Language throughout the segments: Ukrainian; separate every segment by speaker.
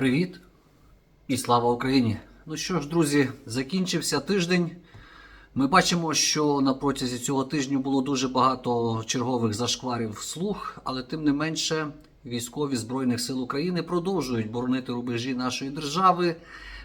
Speaker 1: Привіт і слава Україні! Ну що ж, друзі, закінчився тиждень. Ми бачимо, що на протязі цього тижня було дуже багато чергових зашкварів слух, але тим не менше військові Збройних сил України продовжують боронити рубежі нашої держави.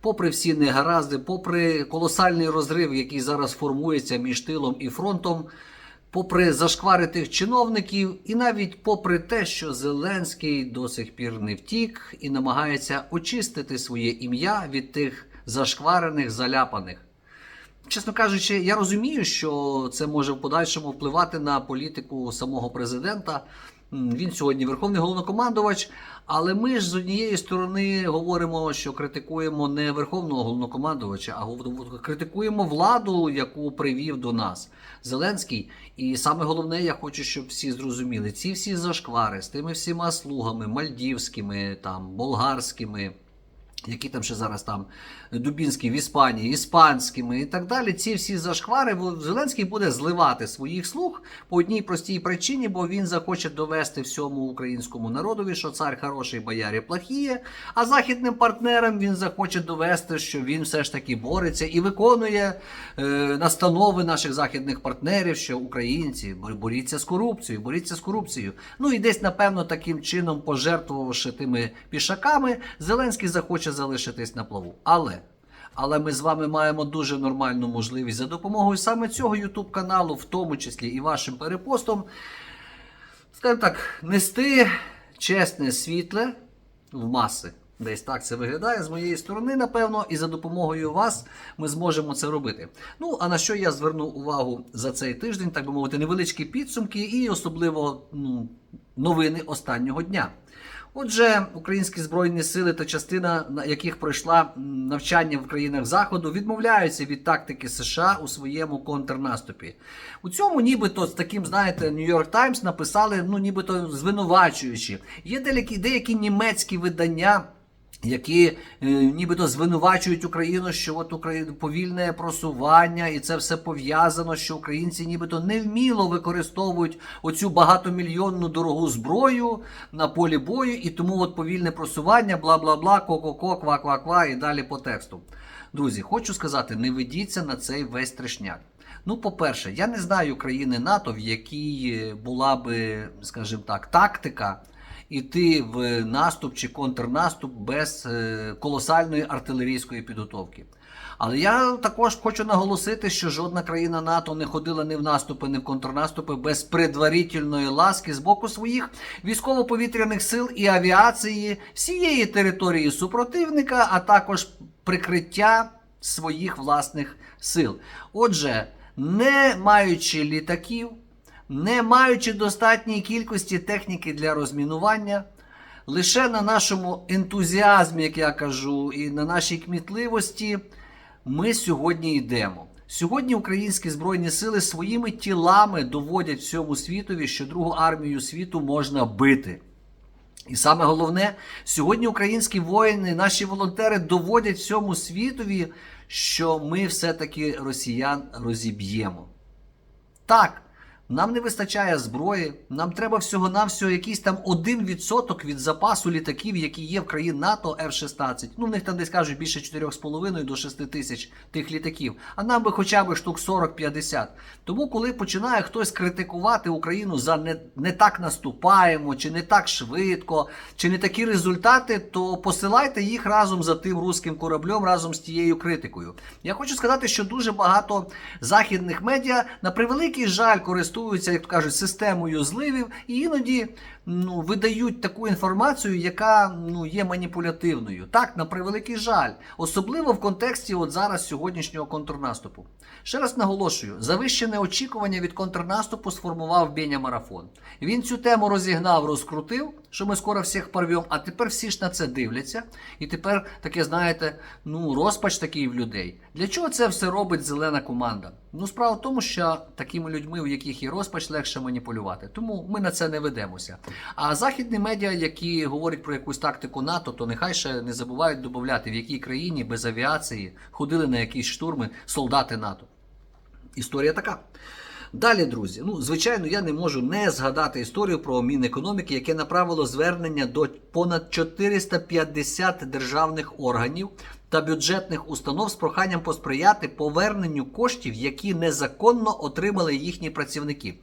Speaker 1: Попри всі негаразди, попри колосальний розрив, який зараз формується між тилом і фронтом, попри зашквари тих чиновників, і навіть попри те, що Зеленський до сих пір не втік і намагається очистити своє ім'я від тих зашкварених, заляпаних. Чесно кажучи, я розумію, що це може в подальшому впливати на політику самого президента. Він сьогодні верховний головнокомандувач. Але ми ж з однієї сторони говоримо, що критикуємо не верховного головнокомандувача, а критикуємо владу, яку привів до нас Зеленський. І саме головне, я хочу, щоб всі зрозуміли: ці всі зашквари з тими всіма слугами, мальдівськими, там болгарськими які там ще зараз там Дубінський в Іспанії, іспанськими і так далі. Ці всі зашквари Зеленський буде зливати своїх слуг по одній простій причині, бо він захоче довести всьому українському народові, що цар хороший, боярі плохіє. А західним партнерам він захоче довести, що він все ж таки бореться і виконує е, настанови наших західних партнерів, що українці бор- боріться з корупцією, боріться з корупцією. Ну і десь, напевно, таким чином, пожертвувавши тими пішаками, Зеленський захоче залишитись на плаву. Але. Але ми з вами маємо дуже нормальну можливість за допомогою саме цього YouTube каналу, в тому числі і вашим перепостом, скажімо так, нести чесне світле в маси. Десь так це виглядає з моєї сторони, напевно, і за допомогою вас ми зможемо це робити. Ну, а на що я звернув увагу за цей тиждень, так би мовити, невеличкі підсумки і особливо ну, новини останнього дня. Отже, українські збройні сили та частина на яких пройшла навчання в країнах заходу, відмовляються від тактики США у своєму контрнаступі. У цьому, нібито з таким, знаєте, Нью-Йорк Таймс написали, ну нібито звинувачуючи. Є деякі, деякі німецькі видання. Які е, нібито звинувачують Україну, що от Україна повільне просування, і це все пов'язано, що українці нібито невміло використовують оцю багатомільйонну дорогу зброю на полі бою, і тому от повільне просування, бла бла бла, ко-ко-ко, ква-ква-ква і далі по тексту. Друзі, хочу сказати, не ведіться на цей весь трешняк. Ну, по-перше, я не знаю країни НАТО, в якій е, була би, скажімо так, тактика іти в наступ чи контрнаступ без е, колосальної артилерійської підготовки. Але я також хочу наголосити, що жодна країна НАТО не ходила ні в наступи, ні в контрнаступи без предварительної ласки з боку своїх військово-повітряних сил і авіації всієї території супротивника, а також прикриття своїх власних сил. Отже, не маючи літаків, не маючи достатньої кількості техніки для розмінування, лише на нашому ентузіазмі, як я кажу, і на нашій кмітливості ми сьогодні йдемо. Сьогодні українські збройні сили своїми тілами доводять всьому світові, що другу армію світу можна бити. І саме головне, сьогодні українські воїни, наші волонтери доводять всьому світові, що ми все-таки росіян розіб'ємо. Так, нам не вистачає зброї, нам треба всього-навсього якийсь там 1% від запасу літаків, які є в країн НАТО F-16. Ну, в них там десь кажуть більше 4,5 до 6 тисяч тих літаків. А нам би хоча б штук 40-50. Тому, коли починає хтось критикувати Україну за не, не так наступаємо, чи не так швидко, чи не такі результати, то посилайте їх разом за тим руським кораблем, разом з тією критикою. Я хочу сказати, що дуже багато західних медіа на превеликий жаль користуються, як то кажуть, системою зливів і іноді ну, видають таку інформацію, яка ну, є маніпулятивною. Так, на превеликий жаль, особливо в контексті от зараз сьогоднішнього контрнаступу. Ще раз наголошую, завищене очікування від контрнаступу сформував Беня Марафон. Він цю тему розігнав, розкрутив, що ми скоро всіх порвемо, а тепер всі ж на це дивляться. І тепер таке, знаєте, ну, розпач такий в людей. Для чого це все робить зелена команда? Ну, справа в тому, що такими людьми, у яких є розпач, легше маніпулювати. Тому ми на це не ведемося. А західні медіа, які говорять про якусь тактику НАТО, то нехай ще не забувають додати, в якій країні без авіації ходили на якісь штурми солдати НАТО. Історія така. Далі, друзі, ну звичайно, я не можу не згадати історію про Мінекономіки, яке направило звернення до понад 450 державних органів та бюджетних установ з проханням посприяти поверненню коштів, які незаконно отримали їхні працівники.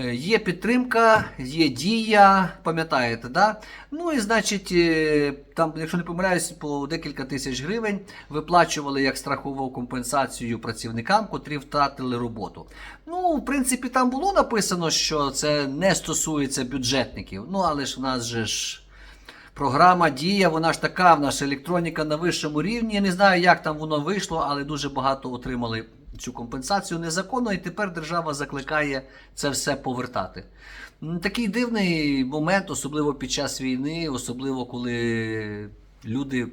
Speaker 1: Е, Є підтримка, є дія, пам'ятаєте, да? Ну і значить, е, там, якщо не помиляюсь, по декілька тисяч гривень виплачували як страхову компенсацію працівникам, котрі втратили роботу. Ну, в принципі, там було написано, що це не стосується бюджетників. Ну, але ж в нас же ж. Програма дія, вона ж така, в нас електроніка на вищому рівні. Я не знаю, як там воно вийшло, але дуже багато отримали цю компенсацію незаконно, і тепер держава закликає це все повертати. Такий дивний момент, особливо під час війни, особливо коли люди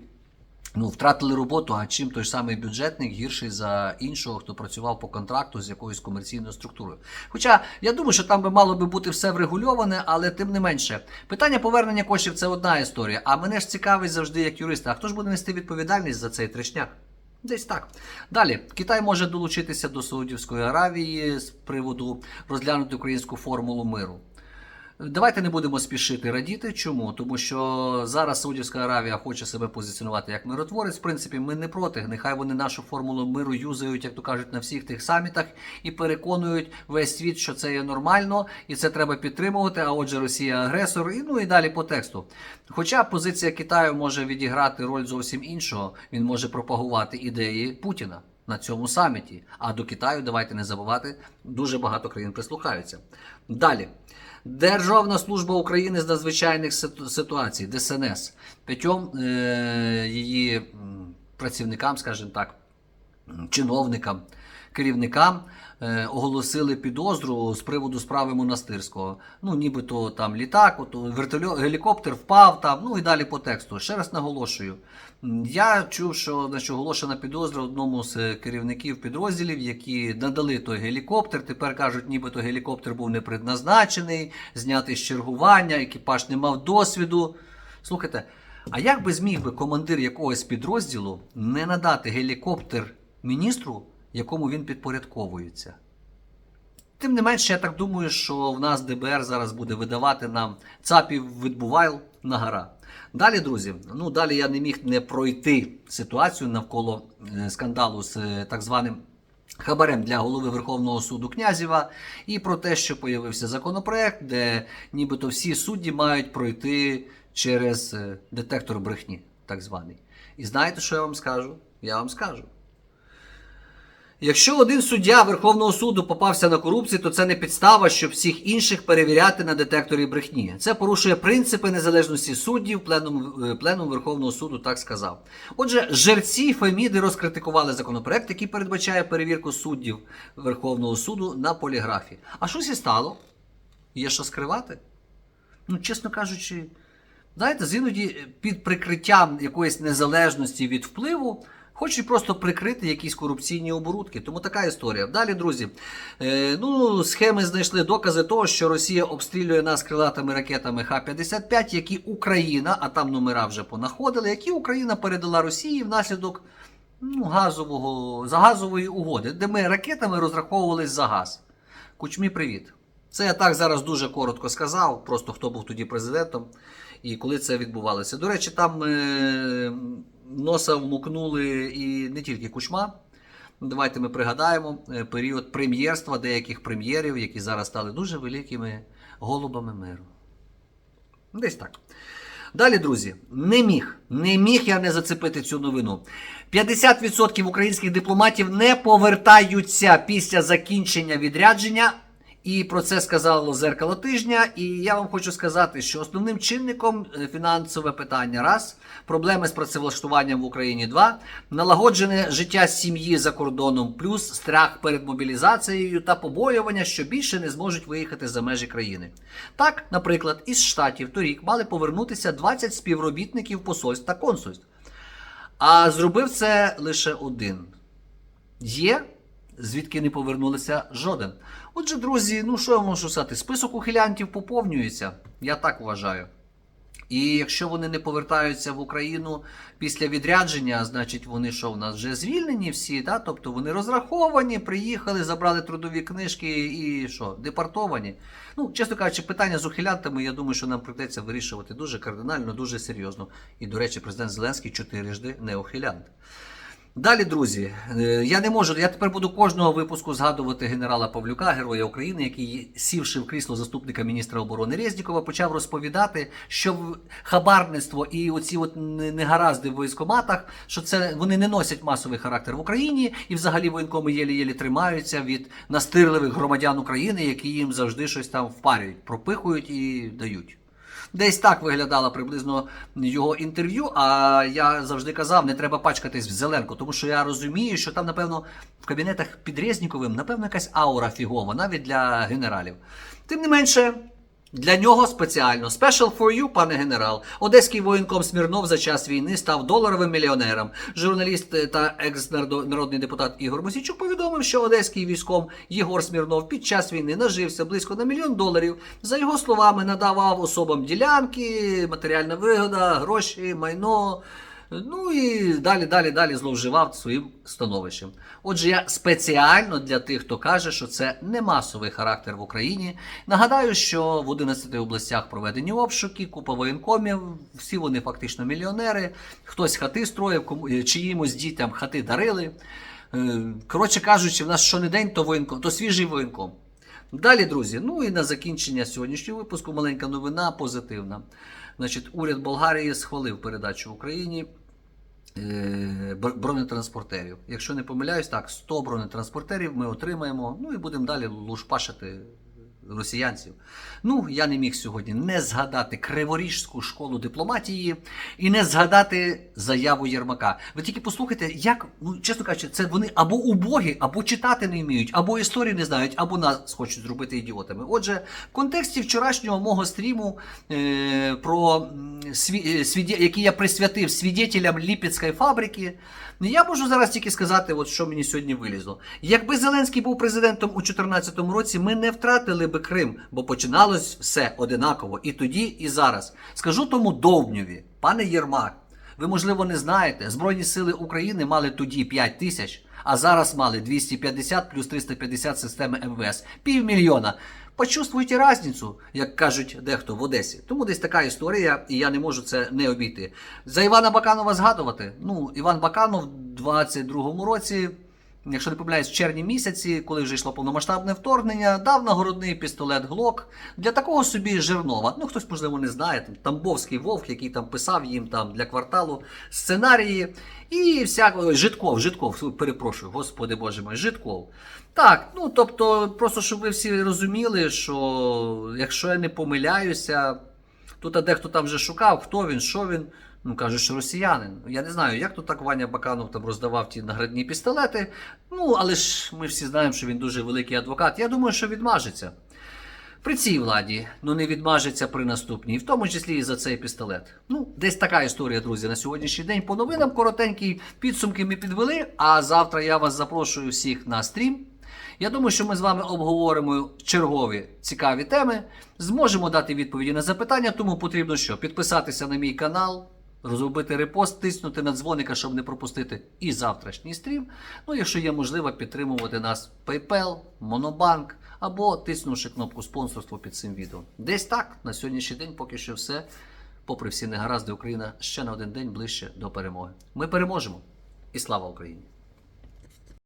Speaker 1: ну, втратили роботу, а чим той самий бюджетник гірший за іншого, хто працював по контракту з якоюсь комерційною структурою. Хоча я думаю, що там би мало би бути все врегульоване, але тим не менше, питання повернення коштів це одна історія. А мене ж цікавить завжди як юриста, а хто ж буде нести відповідальність за цей трешняк? Десь так. Далі, Китай може долучитися до Саудівської Аравії з приводу розглянути українську формулу миру. Давайте не будемо спішити радіти. Чому? Тому що зараз Саудівська Аравія хоче себе позиціонувати як миротворець. В принципі, ми не проти. Нехай вони нашу формулу миру юзають, як то кажуть, на всіх тих самітах і переконують весь світ, що це є нормально і це треба підтримувати. А отже, Росія агресор, і ну і далі по тексту. Хоча позиція Китаю може відіграти роль зовсім іншого, він може пропагувати ідеї Путіна. На цьому саміті. А до Китаю, давайте не забувати, дуже багато країн прислухаються. Далі. Державна служба України з надзвичайних ситуацій, ДСНС, п'ятьом е- її працівникам, скажімо так, чиновникам, керівникам оголосили підозру з приводу справи монастирського. Ну, нібито там літак, от, вертольот, гелікоптер впав там, ну і далі по тексту. Ще раз наголошую. Я чув, що значить, оголошена підозра одному з е, керівників підрозділів, які надали той гелікоптер. Тепер кажуть, нібито гелікоптер був не предназначений, знятий з чергування, екіпаж не мав досвіду. Слухайте, а як би зміг би командир якогось підрозділу не надати гелікоптер міністру, якому він підпорядковується? Тим не менше, я так думаю, що в нас ДБР зараз буде видавати нам ЦАПів відбувайл на гора. Далі, друзі, ну далі я не міг не пройти ситуацію навколо е, скандалу з е, так званим хабарем для голови Верховного суду Князєва і про те, що появився законопроект, де нібито всі судді мають пройти через е, детектор брехні, так званий. І знаєте, що я вам скажу? Я вам скажу. Якщо один суддя Верховного суду попався на корупцію, то це не підстава, щоб всіх інших перевіряти на детекторі брехні. Це порушує принципи незалежності суддів. Пленум, е, пленум Верховного суду так сказав. Отже, жерці Феміди розкритикували законопроект, який передбачає перевірку суддів Верховного суду на поліграфі. А щось і стало? Є що скривати? Ну, чесно кажучи, знаєте, іноді під прикриттям якоїсь незалежності від впливу. Хочуть просто прикрити якісь корупційні оборудки. Тому така історія. Далі, друзі, е, ну, схеми знайшли докази того, що Росія обстрілює нас крилатими ракетами Х-55, які Україна, а там номера вже понаходили, які Україна передала Росії внаслідок ну, газового, за газової угоди, де ми ракетами розраховувались за газ. Кучмі, привіт. Це я так зараз дуже коротко сказав, просто хто був тоді президентом і коли це відбувалося. До речі, там е, носа вмукнули і не тільки кучма. Давайте ми пригадаємо е, період прем'єрства деяких прем'єрів, які зараз стали дуже великими голубами миру. Десь так. Далі, друзі, не міг, не міг я не зацепити цю новину. 50% українських дипломатів не повертаються після закінчення відрядження. І про це сказало зеркало тижня. І я вам хочу сказати, що основним чинником е, фінансове питання раз, проблеми з працевлаштуванням в Україні два, налагоджене життя сім'ї за кордоном, плюс страх перед мобілізацією та побоювання, що більше не зможуть виїхати за межі країни. Так, наприклад, із штатів торік мали повернутися 20 співробітників посольств та консульств. А зробив це лише один. Є, звідки не повернулися жоден. Отже, друзі, ну що я можу сказати? Список ухилянтів поповнюється. Я так вважаю. І якщо вони не повертаються в Україну після відрядження, значить вони що в нас вже звільнені всі, да? тобто вони розраховані, приїхали, забрали трудові книжки і що, депортовані. Ну, чесно кажучи, питання з ухилянтами, я думаю, що нам прийдеться вирішувати дуже кардинально, дуже серйозно. І, до речі, президент Зеленський чотирижди не ухилянт. Далі, друзі, е, я не можу. Я тепер буду кожного випуску згадувати генерала Павлюка, героя України, який, сівши в крісло заступника міністра оборони Резнікова, почав розповідати, що хабарництво і оці от негаразди в військоматах, що це вони не носять масовий характер в Україні, і взагалі воєнкоми єлі-єлі тримаються від настирливих громадян України, які їм завжди щось там впарюють, пропихують і дають. Десь так виглядало приблизно його інтерв'ю. А я завжди казав, не треба пачкатись в зеленку, тому що я розумію, що там, напевно, в кабінетах під Резніковим, напевно, якась аура фігова, навіть для генералів. Тим не менше. Для нього спеціально Special for you, пане генерал. Одеський воєнком Смірнов за час війни став доларовим мільйонером. Журналіст е, та екс-народний депутат Ігор Мосійчук повідомив, що одеський військом Єгор Смірнов під час війни нажився близько на мільйон доларів. За його словами, надавав особам ділянки, матеріальна вигода, гроші, майно. Ну і далі, далі, далі зловживав своїм становищем. Отже, я спеціально для тих, хто каже, що це не масовий характер в Україні. Нагадаю, що в 11 областях проведені обшуки, купа воєнкомів, всі вони фактично мільйонери. Хтось хати строїв, е, чиїмось дітям хати дарили. Е, Коротше кажучи, в нас що не день, то воєнком, то свіжий воєнком. Далі, друзі, ну і на закінчення сьогоднішнього випуску маленька новина позитивна. Значить, уряд Болгарії схвалив передачу Україні е, бронетранспортерів. Якщо не помиляюсь, так, 100 бронетранспортерів ми отримаємо, ну і будемо далі лушпашити росіянців. Ну, я не міг сьогодні не згадати Криворіжську школу дипломатії і не згадати заяву Єрмака. Ви тільки послухайте, як, ну чесно кажучи, це вони або убогі, або читати не вміють, або історії не знають, або нас хочуть зробити ідіотами. Отже, в контексті вчорашнього мого стріму е, про сві, е, свіді- який я присвятив свідетелям Ліпецької фабрики, я можу зараз тільки сказати, от що мені сьогодні вилізло. Якби Зеленський був президентом у 2014 році, ми не втратили би Крим, бо починалось все одинаково і тоді, і зараз. Скажу тому довбньові, пане Єрмак, ви можливо не знаєте, Збройні сили України мали тоді 5 тисяч, а зараз мали 250 плюс 350 системи МВС. Півмільйона. Почувствуйте різницю, як кажуть дехто в Одесі. Тому десь така історія, і я не можу це не обійти. За Івана Баканова згадувати. Ну, Іван Баканов в 22-му році, якщо не помиляюсь, в червні місяці, коли вже йшло повномасштабне вторгнення, дав нагородний пістолет Глок для такого собі Жирнова. Ну, хтось, можливо, не знає, там Тамбовський вовк, який там писав їм там для кварталу сценарії. І всякого Житков, Житков, перепрошую, господи боже мой, Житков. Так, ну тобто, просто щоб ви всі розуміли, що якщо я не помиляюся, тут дехто там вже шукав, хто він, що він. Ну, кажуть, що росіянин. Я не знаю, як тут так Ваня Баканов там роздавав ті наградні пістолети. Ну, але ж ми всі знаємо, що він дуже великий адвокат. Я думаю, що відмажеться. При цій владі, ну не відмажеться при наступній, в тому числі і за цей пістолет. Ну, десь така історія, друзі, на сьогоднішній день. По новинам коротенькі підсумки ми підвели. А завтра я вас запрошую всіх на стрім. Я думаю, що ми з вами обговоримо чергові цікаві теми, зможемо дати відповіді на запитання, тому потрібно що? Підписатися на мій канал, розробити репост, тиснути на дзвоника, щоб не пропустити і завтрашній стрім. Ну, якщо є можливо, підтримувати нас PayPal, Monobank або тиснувши кнопку спонсорство під цим відео. Десь так, на сьогоднішній день поки що все. Попри всі негаразди, Україна ще на один день ближче до перемоги. Ми переможемо! І слава Україні!